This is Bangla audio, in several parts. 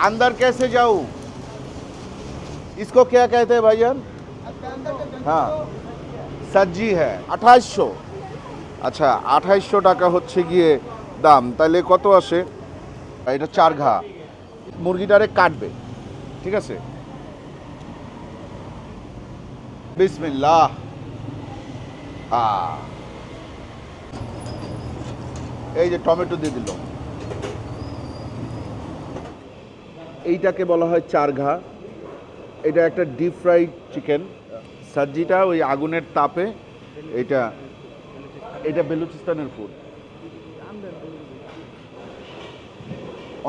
अंदर कैसे जाऊं इसको क्या कहते हैं भाईजान हाँ সজ্জি হ্যাঁ আঠাইশশো আচ্ছা আঠাইশশো টাকা হচ্ছে গিয়ে দাম তাহলে কত আসে এটা চার ঘা মুরগিটারে কাটবে ঠিক আছে বিসমিল্লাহ হ্যাঁ এই যে টমেটো দিয়ে দিল এইটাকে বলা হয় চার ঘা এটা একটা ডিপ ফ্রাইড চিকেন সবজিটা ওই আগুনের তাপে এটা এটা বেলুচিস্তানের ফুড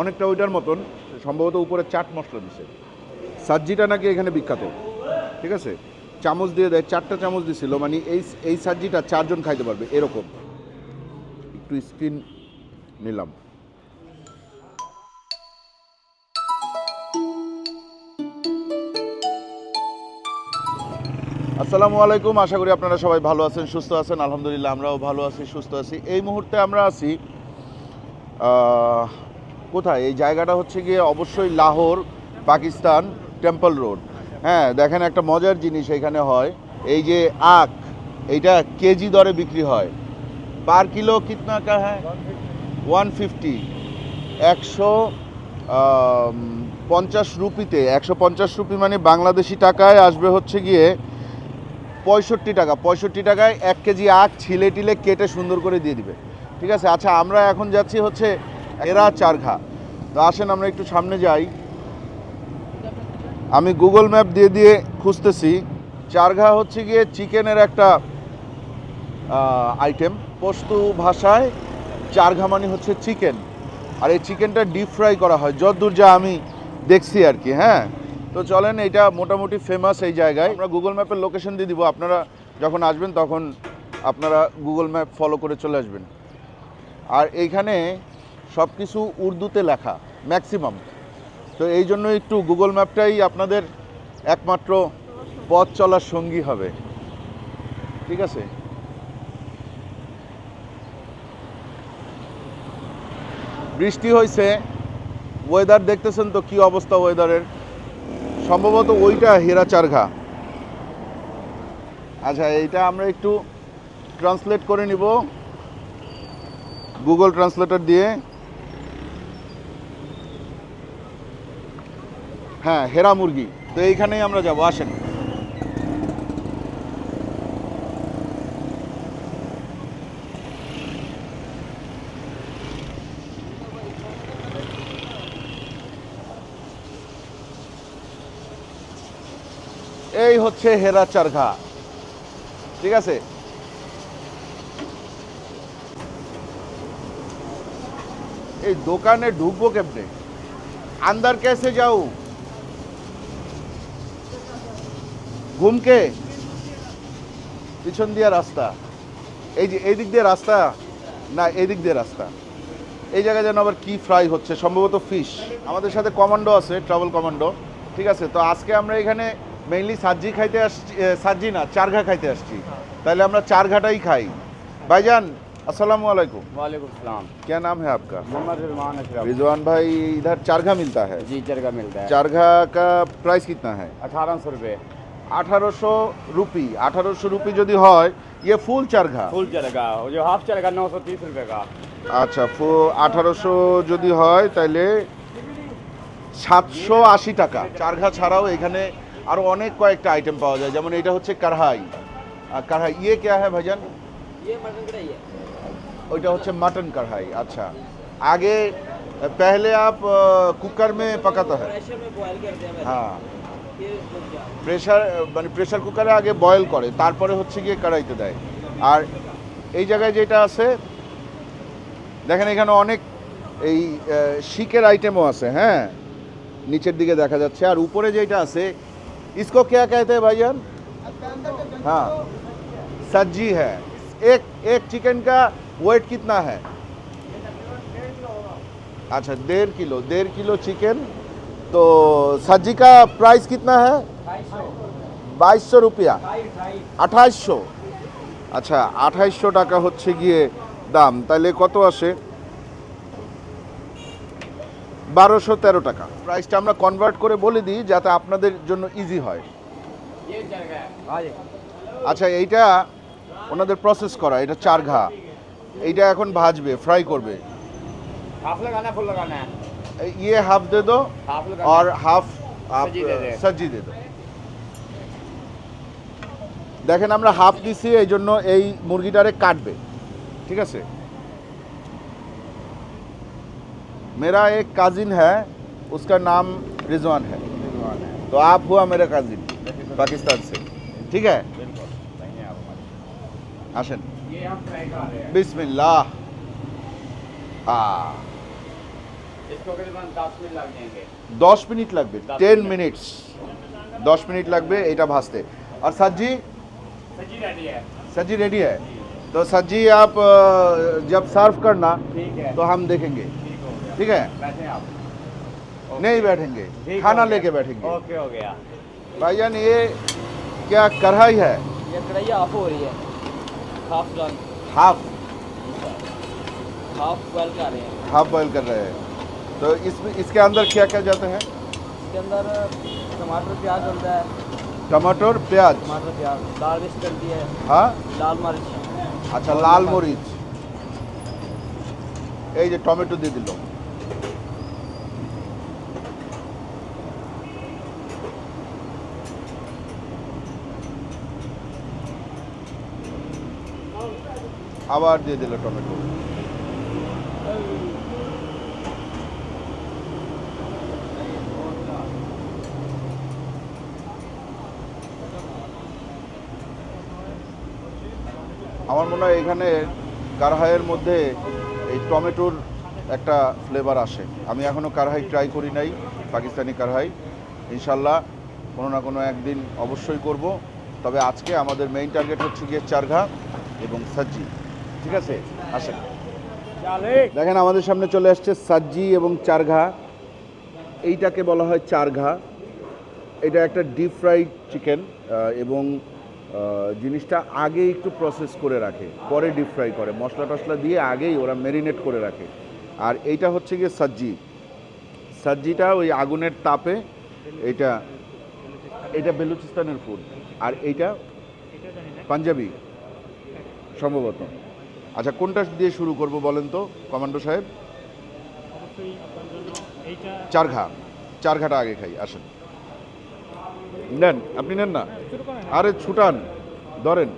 অনেকটা ওইটার মতন, সম্ভবত উপরে চাট মশলা দিছে। সাজ্জিটা নাকি এখানে বিখ্যাত, ঠিক আছে? চামচ দিয়ে দেয়, চারটা চামচ দিছিল মানে এই এই সাজ্জিটা চারজন খাইতে পারবে, এরকম। একটু স্কিন নিলাম। আসসালামু আলাইকুম। আশা করি আপনারা সবাই ভালো আছেন, সুস্থ আছেন। আলহামদুলিল্লাহ, আমরাও ভালো আছি, সুস্থ আছি। এই মুহূর্তে আমরা আছি কোথায়? এই জায়গাটা হচ্ছে গিয়ে অবশ্যই লাহোর, পাকিস্তান টেম্পল রোড। হ্যাঁ দেখেন একটা মজার জিনিস এখানে হয়। এই যে আখ, এইটা কেজি দরে বিক্রি হয়। পার কিলো কিতনা কা হ্যাঁ ওয়ান ফিফটি। একশো পঞ্চাশ রুপিতে, একশো পঞ্চাশ রুপি মানে বাংলাদেশি টাকায় আসবে হচ্ছে গিয়ে পঁয়ষট্টি টাকা, পঁয়ষট্টি টাকায় এক কেজি আখ ছিলে টিলে কেটে সুন্দর করে দিয়ে দিবে। ঠিক আছে? আচ্ছা আমরা এখন যাচ্ছি হচ্ছে এরা চারঘা। তো আসেন, আমরা একটু সামনে যাই। আমি গুগল ম্যাপ দিয়ে দিয়ে খুঁজতেছি। চারঘা হচ্ছে গিয়ে চিকেনের একটা আইটেম পস্তু ভাষায় চারঘা মানে হচ্ছে চিকেন। আর এই চিকেনটা ডিপ ফ্রাই করা হয়। যতদূর যা আমি দেখছি আর কি হ্যাঁ? তো চলেন এটা মোটামুটি ফেমাস এই জায়গায়। আমরা গুগল ম্যাপের লোকেশন দিয়ে দিব। আপনারা যখন আসবেন তখন আপনারা গুগল ম্যাপ ফলো করে চলে আসবেন। আর এইখানে সব কিছু উর্দুতে লেখা ম্যাক্সিমাম তো এই জন্য একটু গুগল ম্যাপটাই আপনাদের একমাত্র পথ চলার সঙ্গী হবে। ঠিক আছে? বৃষ্টি হয়েছে ওয়েদার দেখতেছেন তো কি অবস্থা ওয়েদারের সম্ভবত ওইটা হেরা চারঘা। আচ্ছা এইটা আমরা একটু ট্রান্সলেট করে নিব। গুগল ট্রান্সলেটার দিয়ে। হ্যাঁ হেরা মুরগি। তো এইখানেই আমরা যাব, আসেন। এই হচ্ছে হেরা চারঘা। ঠিক আছে? এই দোকানে ঢুকবো কেমনে? আন্দার कैसे যাও। ঘুমকে। পিছন দিয়ে রাস্তা। এই যে এই দিক দিয়ে রাস্তা? না এই দিক দিয়ে রাস্তা। এই জায়গায় যেন আবার কি ফ্রাই হচ্ছে, সম্ভবত ফিশ। আমাদের সাথে কমান্ডো আছে, ট্রাভেল কমান্ডো। ঠিক আছে, তো আজকে আমরা এখানে মেইনলি সাজ্জি খাইতে আসছি এ, সাজ্জি না চারঘা খাইতে আসছি তাহলে আমরা চারঘাটাই খাই ভাইজান আসসালামু আলাইকুম वालेकुम सलाम क्या नाम है आपका मोहम्मद रिजवान अशरफ रिजवान भाई इधर चारघा मिलता है जी चरगा मिलता है चारघा का प्राइस कितना है अठारह सौ रुपये আঠারোশো রুপি আঠারোশো রুপি যদি হয় ইয়ে ফুল চারঘা फुल चलेगा और जो हाफ चलेगा नौ सौ तीस रुपये का আচ্ছা ফু আঠারোশো যদি হয় তাহলে সাতশো আশি টাকা চারঘা ছাড়াও এখানে আরও অনেক কয়েকটা আইটেম পাওয়া যায়। যেমন এটা হচ্ছে কারহাই। আর কারহাই ইয়ে কে হ্যাঁ ভাইজান? ওইটা হচ্ছে মাটন কারহাই আচ্ছা। আগে পেহলে আপ কুকার মে पकाता হ্যাঁ। প্রেশার মানে প্রেশার কুকারে আগে বয়েল করে তারপরে হচ্ছে গিয়ে কড়াইতে দেয়। আর এই জায়গায় যেটা আছে দেখেন এখানে অনেক এই শিকের আইটেমও আছে হ্যাঁ? নিচের দিকে দেখা যাচ্ছে। আর উপরে যেটা আছে इसको क्या कहते हैं भाईजान हाँ सज्जी है एक एक चिकन का वेट कितना है अच्छा डेढ़ किलो डेढ़ किलो चिकन तो सज्जी का प्राइस कितना है বাইশশো রুপিয়া আঠাইশশো আচ্ছা আঠাইশশো টাকা হচ্ছে গিয়ে দাম তাহলে কত আসে বারোশো তেরো টাকা। প্রাইসটা আমরা কনভার্ট করে বলে দিই যাতে আপনাদের জন্য ইজি হয়। আচ্ছা এইটা ওনাদের প্রসেস করা এটা চার ঘা। এইটা এখন ভাজবে ফ্রাই করবে। ইয়ে হাফ দে দো আর হাফ সজ্জি দে। দো দেখেন আমরা হাফ দিছি এই জন্য এই মুরগিটারে কাটবে। ঠিক আছে? मेरा एक काजिन है उसका नाम रिजवान है तो आप हुआ मेरा काजिन पाकिस्तान से ठीक है बिल्कुल नहीं है आप हमारे আসেন ये हम फ्राई कर रहे हैं বিসমিল্লাহ আ इसको करीबन दस मिनट लग जाएंगे দশ মিনিট লাগবে দশ টেন মিনিট। মিনিটস দশ মিনিট লাগবে এটা ভাজতে আর सब्जी सब्जी रेडी है सब्जी रेडी है तो सब्जी आप अ, जब सर्व करना ठीक है तो हम देखेंगे ठीक हो गया ठीक है बैठे आप नहीं बैठेंगे ठीक खाना हो गया। लेके बैठेंगे ओके हो गया भाईजान ये क्या कढ़ाई है ये कढ़ाई हाफ हो रही है half done half half boil कर रहे हैं हाफ बॉईल कर रहे हैं तो इसमें इसके अंदर क्या क्या जाता है इसके अंदर टमाटर प्याज डलता है टमाटर प्याज टमाटर प्याज लाल मिर्च डलती है हाँ लाल मिर्च আচ্ছা লাল মরিচ এই যে টমেটো দিয়ে দিল আবার দিয়ে দিল টমেটো। আমার মনে হয় এখানে কারহাইয়ের মধ্যে এই টমেটোর একটা ফ্লেভার আসে। আমি এখনও কারহাই ট্রাই করি নাই, পাকিস্তানি কারহাই। ইনশাল্লাহ কোনো না কোনো একদিন অবশ্যই করব। তবে আজকে আমাদের মেইন টার্গেট হচ্ছে গিয়ে চারঘা এবং সজ্জি ঠিক আছে? আসেন। দেখেন আমাদের সামনে চলে আসছে সাজ্জি এবং চারঘা। এইটাকে বলা হয় চারঘা। এটা একটা ডিপ ফ্রাইড চিকেন এবং জিনিসটা আগে একটু প্রসেস করে রাখে পরে ডিপ ফ্রাই করে। মশলা টশলা দিয়ে আগেই ওরা মেরিনেট করে রাখে। আর এইটা হচ্ছে গিয়ে সজ্জি। সজ্জিটা ওই আগুনের তাপে এটা এটা বেলুচিস্তানের ফুড আর এইটা পাঞ্জাবি সম্ভবত। আচ্ছা কোনটা দিয়ে শুরু করব বলেন তো কমান্ডো সাহেব? চারঘা। চারঘাটা আগে খাই আসেন। নেন আপনি নেন না? আরে ছুটান ধরেন।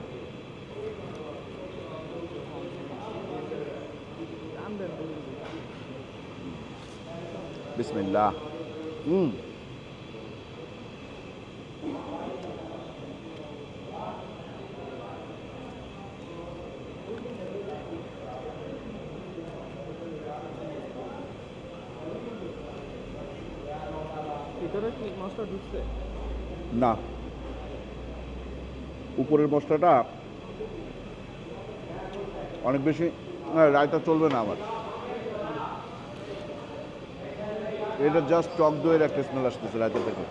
বিসমিল্লাহ। হুম ভিতরে কি মশলা ঢুকছে না। উপরের মশলাটা অনেক বেশি না রায়তা চলবে না আমার। এটা জাস্ট টক দইয়ের একটা স্মেল আসতেছে রায়তা থেকে।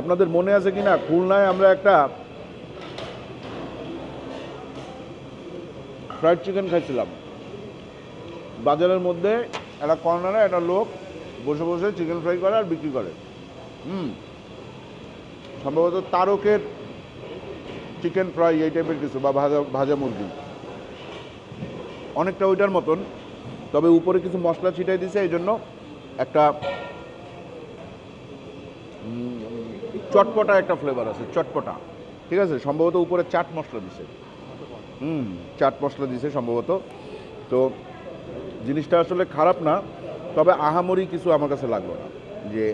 আপনাদের মনে আছে কিনা? খুলনায় আমরা একটা ফ্রাইড চিকেন খাইছিলাম। বাজারের মধ্যে, একটা কর্নারে একটা লোক বসে বসে চিকেন ফ্রাই করে আর বিক্রি করে। হুম। সম্ভবত তারকের চিকেন ফ্রাই এই টাইপের কিছু বা ভাজা ভাজা মুরগি। অনেকটা ওইটার মতন, তবে উপরে কিছু মশলা ছিটাই দিছে এই জন্য একটা চটপটা একটা ফ্লেভার আছে, চটপটা। ঠিক আছে? সম্ভবত উপরে চাট মশলা দিছে। হুম, চাট মশলা দিছে সম্ভবত। তো জিনিসটা আসলে খারাপ না। তবে আহামরি কিছু আমার কাছে লাগল না যে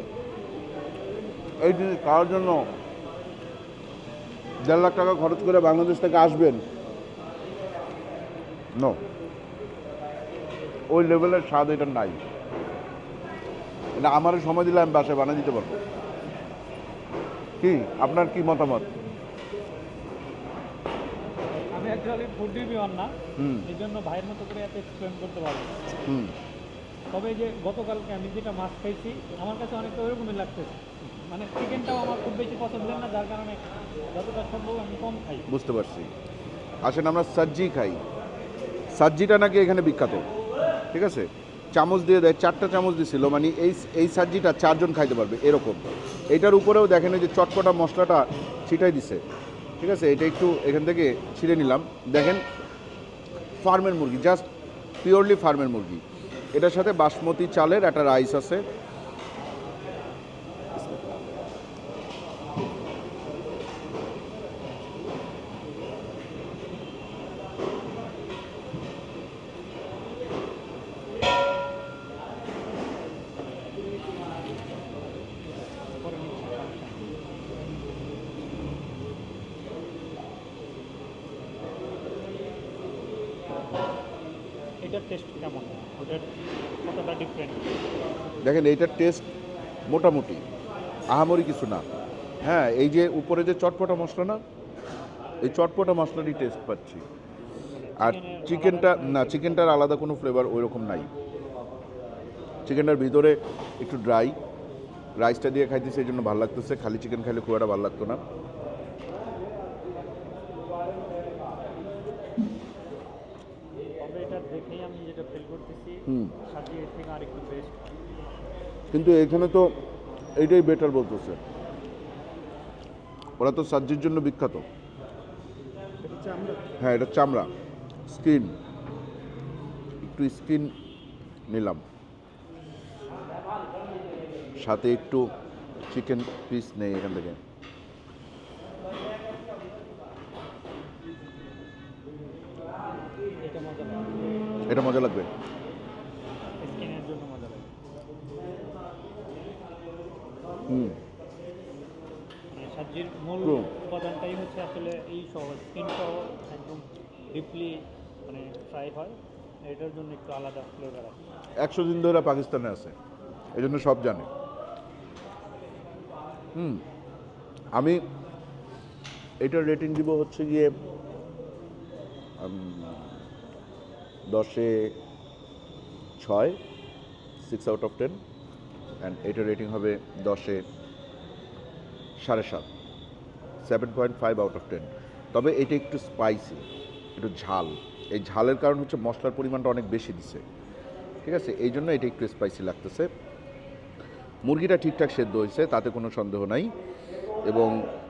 এই জিনিস খাওয়ার জন্য দেড় লাখ টাকা খরচ করে বাংলাদেশ থেকে আসবেন? নো ওই লেভেলের স্বাদ এটা নাই। এটা আমার সময় দিলে আমি বাসায় বানিয়ে দিতে পারব। কি? আপনার কি মতামত? আমি অ্যাকচুয়ালি ফুড রিভিউয়ার না। হুম। এই জন্য ভাইয়ের মতো করে এত এক্সপ্লেন করতে পারব হুম। তবে যে গতকালকে আমি যেটা মাছ খাইছি, আমার কাছে অনেকটা ওইরকমই লাগতেছে। মানে চিকেনটাও আমার খুব বেশি পছন্দের না, যার কারণে যতটা সম্ভব আমি কম খাই। বুঝতে পারছি। আসেন, আমরা সজ্জি খাই। সজ্জিটা নাকি এখানে বিখ্যাত। ঠিক আছে? চামচ দিয়ে দেয়, চারটা চামচ দিছিল মানে এই এই সবজিটা চারজন খাইতে পারবে, এরকম। এইটার উপরেও দেখেন এই যে চটপটা মশলাটা ছিটাই দিছে। ঠিক আছে? এটা একটু এখান থেকে ছিঁড়ে নিলাম। দেখেন, ফার্মের মুরগি, জাস্ট পিওরলি ফার্মের মুরগি। এটার সাথে বাসমতি চালের একটা রাইস আছে। এটার টেস্ট কেমন? ওটার দেখেন এইটার টেস্ট মোটামুটি। আহামরি কিছু না। হ্যাঁ এই যে উপরে যে চটপটা মশলা না এই চটপটা মশলারই টেস্ট পাচ্ছি। আর চিকেনটা না চিকেনটার আলাদা কোনো ফ্লেভার ওই রকম নাই। চিকেনটার ভিতরে একটু ড্রাই রাইসটা দিয়ে খাইতে সেই জন্য ভালো লাগতেছে। খালি চিকেন খাইলে খুব একটা ভালো লাগতো না। হুম। কিন্তু এখানে তো এইটাই বেটার বলতেছে। ওরা তো সাজ্জির জন্য বিখ্যাত। হ্যাঁ এটা চামড়া। স্কিন। একটু স্কিন নিলাম। সাথে একটু চিকেন পিস নেই এখান থেকে। এটা মজা লাগবে স্কিনের জন্য মজা লাগে হুম মানে সবজির মূল True. হচ্ছে আসলে এই সহ স্কিন সহ একদম ডিপলি মানে ফ্রাই হয়। এটার জন্য একটু আলাদা ফ্লেভার আছে। একশো দিন ধরে পাকিস্তানে আছে। এই জন্য সব জানে। হুম। আমি এটার রেটিং দিব হচ্ছে গিয়ে দশে ছয় six out of ten and এটার রেটিং হবে দশে সাড়ে সাত। Seven point five out of ten তবে এটা একটু স্পাইসি একটু ঝাল। এই ঝালের কারণ হচ্ছে মশলার পরিমাণটা অনেক বেশি দিছে। ঠিক আছে? এই জন্য এটা একটু স্পাইসি লাগতেছে। মুরগিটা ঠিকঠাক সেদ্ধ হয়েছে, তাতে কোনো সন্দেহ নাই। এবং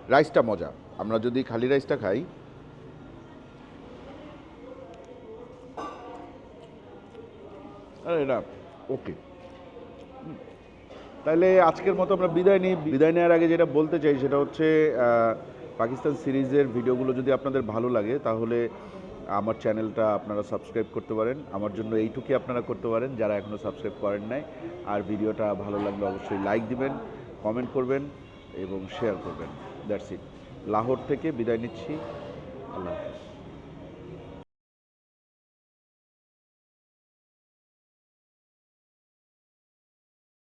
রাইসটা মজা। আমরা যদি খালি রাইসটা খাই, আরে এটা ওকে তাহলে আজকের মতো আমরা বিদায় নিই। বিদায় নেওয়ার আগে যেটা বলতে চাই সেটা হচ্ছে পাকিস্তান সিরিজের ভিডিওগুলো যদি আপনাদের ভালো লাগে, তাহলে আমার চ্যানেলটা আপনারা সাবস্ক্রাইব করতে পারেন। আমার জন্য এইটুকুই আপনারা করতে পারেন, যারা এখনও সাবস্ক্রাইব করেন নাই। আর ভিডিওটা ভালো লাগলে অবশ্যই লাইক দিবেন, কমেন্ট করবেন এবং শেয়ার করবেন। That's it. লাহোর থেকে বিদায় নিচ্ছি। আল্লাহ হাফিজ।